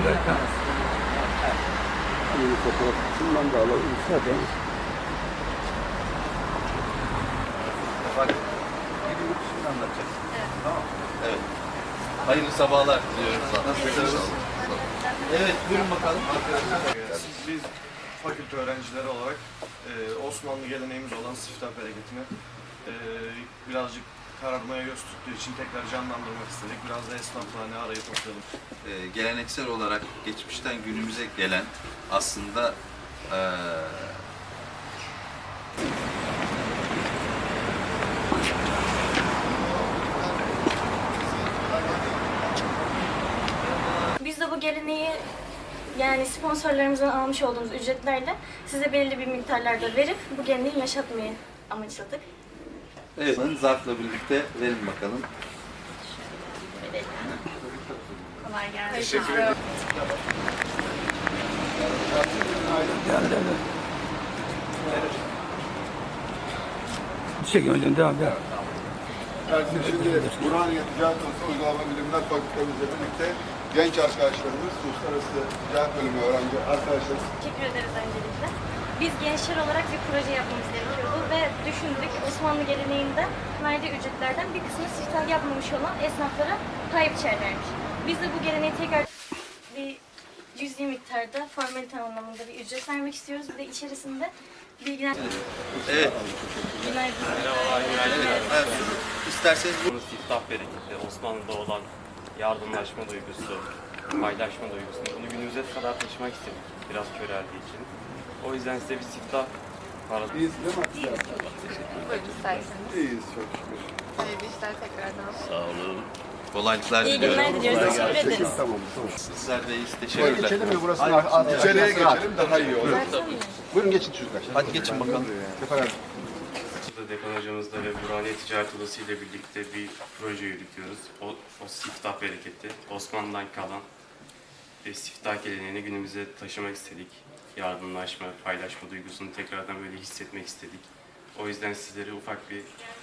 Bir fotoğraf şundan da alalım. Zaten. Bak, bir şimdi anlatacağız. Tamam. Evet. Hayırlı sabahlar diliyorum sana. Evet, buyurun bakalım. Biz fakülte öğrencileri olarak e, Osmanlı geleneğimiz olan siftah bereketini e, birazcık kararmaya göz tuttuğu için tekrar canlandırmak istedik. Biraz da esnafla ne arayı toplayalım. Ee, geleneksel olarak geçmişten günümüze gelen aslında ee, Biz de bu geleneği yani sponsorlarımızdan almış olduğumuz ücretlerle size belirli bir miktarlarda verip bu geleneği yaşatmayı amaçladık. Evet, zarfla birlikte verin bakalım. Kolay gelsin. Teşekkür ederim. Geldi mi? Çekin hocam devam devam. Evet, şimdi Burhaniye Ticaret Odası Uygulama Bilimler Fakültemizle birlikte genç arkadaşlarımız, Uluslararası Ticaret Bölümü öğrenci arkadaşlarımız Teşekkür ederiz öncelikle. Biz gençler olarak bir proje yapmamız gerekiyordu ve düşündük Osmanlı geleneğinde verdiği ücretlerden bir kısmını siftah yapmamış olan esnaflara pay biçerlermiş. Biz de bu geleneği tekrar bir cüzi miktarda formalite anlamında bir ücret vermek istiyoruz. Bir de içerisinde bilgiler... Evet, Günaydın. evet. evet. İsterseniz bu Bu siftah bereketi, Osmanlı'da olan yardımlaşma duygusu, paylaşma duygusunu bunu günümüze kadar taşımak istedik biraz köreldiği için. O yüzden size bir siftah parası İyiyiz değil mi? Buyurun isterseniz. İyiyiz çok şükür. Hayırlı işler tekrardan. kolaylıklar İyi diliyorum. günler diliyoruz. Teşekkür ederiz. Tamam, tamam. Sizler de iyi Şöyle teşekkürler. geçelim mi burası? İçeriye geçelim daha iyi olur. Buyurun geçin çocuklar. Hadi geçin bakalım. Sefer abi. Burada Dekan hocamızla ve Burhaniye Ticaret Odası ile birlikte bir proje yürütüyoruz. O, o siftah bereketi, Osmanlı'dan kalan ve siftah geleneğini günümüze taşımak istedik. Yardımlaşma, paylaşma duygusunu tekrardan böyle hissetmek istedik. O yüzden sizlere ufak bir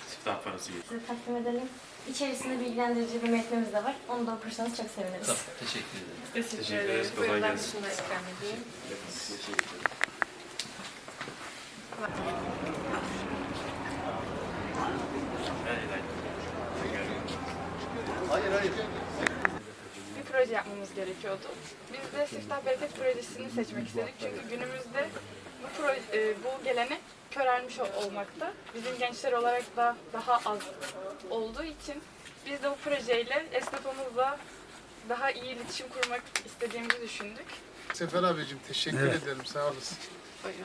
siftah parası Size takdim edelim. İçerisinde bilgilendirici bir metnimiz de var. Onu da okursanız çok seviniriz. Teşekkür ederim. Teşekkür ederiz. Kolay gelsin. ikram edeyim. Hayır hayır. Yapmamız gerekiyordu. Biz de Siftah Bereket Projesi'ni seçmek istedik. Çünkü günümüzde bu, proje, e, bu gelenek körelmiş ol- olmakta. Bizim gençler olarak da daha az olduğu için biz de bu projeyle esnafımızla daha iyi iletişim kurmak istediğimizi düşündük. Sefer abicim teşekkür Evet. ederim sağ olasın. Buyurun.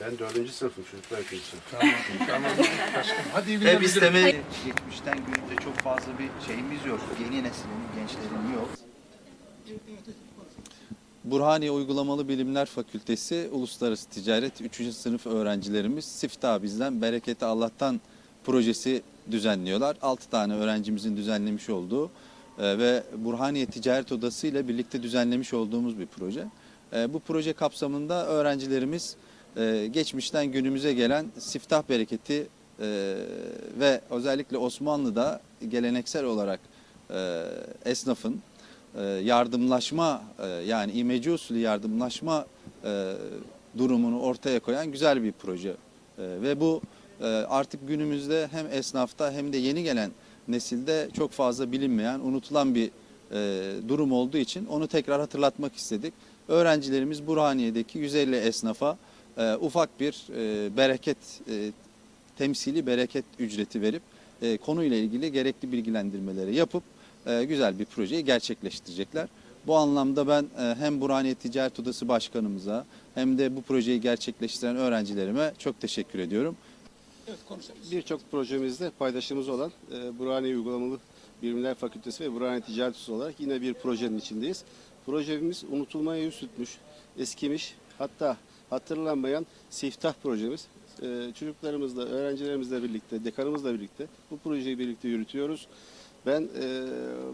Ben dördüncü sınıfım çocuklar ikinci sınıf. Tamam, tamam. Başkanım. Hadi Hep dilerim. isteme Geçmişten günümüze çok fazla bir şeyimiz yok. Yeni neslin, gençlerin yok. Burhaniye Uygulamalı Bilimler Fakültesi Uluslararası Ticaret 3. sınıf öğrencilerimiz Siftah bizden Bereketi Allah'tan projesi düzenliyorlar. 6 tane öğrencimizin düzenlemiş olduğu e, ve Burhaniye Ticaret Odası ile birlikte düzenlemiş olduğumuz bir proje. E, Bu proje kapsamında öğrencilerimiz e, geçmişten günümüze gelen siftah bereketi e, ve özellikle Osmanlı'da geleneksel olarak e, esnafın e, yardımlaşma e, yani imece usulü yardımlaşma e, durumunu ortaya koyan güzel bir proje. E, Ve bu e, artık günümüzde hem esnafta hem de yeni gelen nesilde çok fazla bilinmeyen, unutulan bir e, durum olduğu için onu tekrar hatırlatmak istedik. Öğrencilerimiz Burhaniye'deki 150 esnafa e, ufak bir e, bereket, e, temsili bereket ücreti verip e, konuyla ilgili gerekli bilgilendirmeleri yapıp e, güzel bir projeyi gerçekleştirecekler. Bu anlamda ben e, hem Burhaniye Ticaret Odası Başkanımıza hem de bu projeyi gerçekleştiren öğrencilerime çok teşekkür ediyorum. Birçok projemizde paydaşımız olan e, Burhaniye Uygulamalı Bilimler Fakültesi ve Burhaniye Ticaret Odası olarak yine bir projenin içindeyiz. Projemiz unutulmaya yüz tutmuş, eskimiş, hatta hatırlanmayan siftah projemiz. E, çocuklarımızla, öğrencilerimizle birlikte, dekanımızla birlikte bu projeyi birlikte yürütüyoruz. Ben e,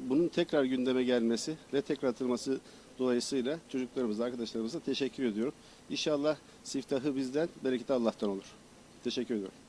bunun tekrar gündeme gelmesi ve tekrar atılması dolayısıyla çocuklarımıza, arkadaşlarımıza teşekkür ediyorum. İnşallah siftahı bizden, bereketi Allah'tan olur. Teşekkür ediyorum.